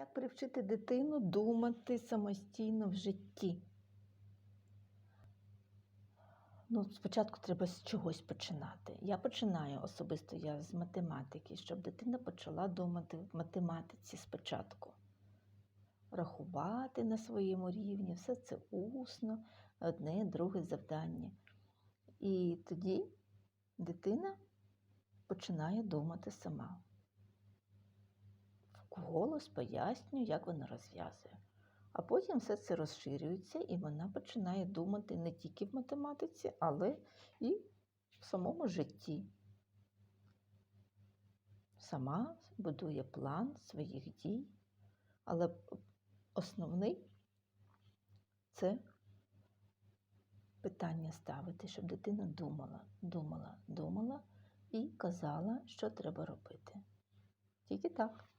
Як привчити дитину думати самостійно в житті? Ну, спочатку треба з чогось починати. Я починаю особисто я з математики, щоб дитина почала думати в математиці спочатку. Рахувати на своєму рівні, все це усно, одне, друге завдання. І тоді дитина починає думати сама. Вголос пояснюю, як вона розв'язує. А потім все це розширюється, і вона починає думати не тільки в математиці, але і в самому житті. Сама будує план своїх дій, але основний це питання ставити, щоб дитина думала, думала, думала і казала, що треба робити. Тільки так.